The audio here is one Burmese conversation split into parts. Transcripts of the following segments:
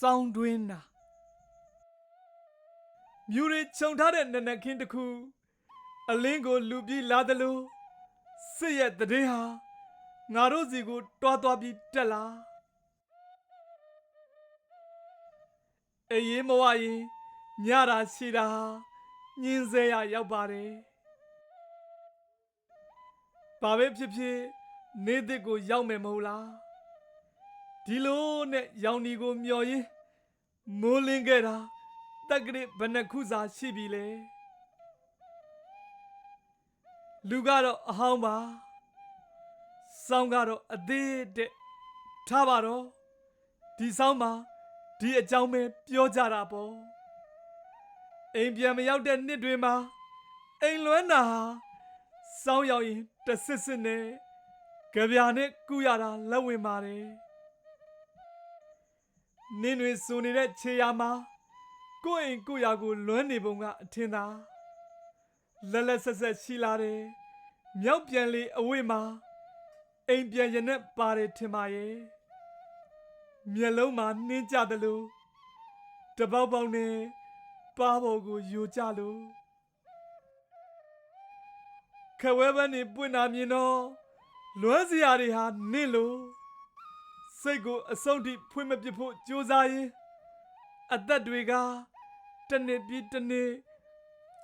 စောင်းတွင်းနာမြူရီခြုံထားတဲ့နနက်ခင်းတစ်ခုအလင်းကိုလူပြီးလာသလိုစစ်ရဲ့တည်ဟာငါတို့စီကိုတွားတွားပြီးတက်လာအေးရင်မဝရင်ညတာရှိတာဟာညင်းစေရရောက်ပါတယ်ဘာပဲဖြစ်ဖြစ်နေသစ်ကိုရောက်မယ်မဟုတ်လား ဒီလိုနဲ့ရောင်ဒီကိုမျော်ရင်းမိုးလင်းခဲ့တာတက်ကရစ်ဘယ်နှခုစာရှိပြီလဲလူကတော့အဟောင်းပါစောင်းကတော့အသေးတဲ့ထားပါတော့ဒီစောင်းမှာဒီအကြောင်းပဲပြောကြတာပေါ့အိမ်ပြန်မရောက်တဲ့နှစ်တွေမှာအိမ်လွမ်းတာဟာစောင်းရောက်ရင်တဆစ်စစ်နဲ့ကြပြာနဲ့ကုရတာလက်ဝင်ပါတယ် နင်းတွေစုံနေတဲ့ခြေရာမှာကိုယ့်အိမ်ကိုယ့်ရာကိုလွမ်းနေပုံကအထင်သာလက်လက်ဆက်ဆက်ရှိလာတယ်။မြောက်ပြန်လေအဝိမှာအိမ်ပြန်ရနဲ့ပါတယ်ထင်ပါရဲ့။မျက်လုံးမှာနှင်းကြတယ်လို့တပေါက်ပေါက်နဲ့ပါပေါ်ကိုယူကြလို့ခဝဲဘန်းနေပွင့်တာမြင်တော့လွမ်းစရာတွေဟာနင့်လို့ စိတ်ကိုအဆုံးထိဖွင့်မပစ်ဖို့ကြိုးစားရင်အသက်တွေကတစ်နှစ်ပြီးတစ်နှစ်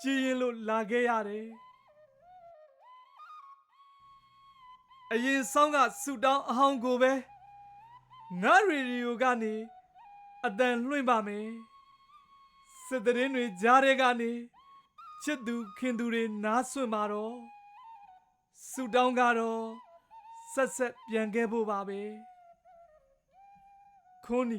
ကြည်ရင်လို့လာခဲ့ရတယ်အရင်ဆောင်ကဆူတောင်းအဟောင်းကိုပဲငါရေဒီယိုကနေအတန်လွှင့်ပါမယ်စစ်တရင်တွေကြားတဲ့ကနေချစ်သူခင်သူတွေနားဆွင့်ပါတော့ဆူတောင်းကတော့ဆက်ဆက်ပြန်ခဲ့ဖို့ပါပဲ ခွန်းနီ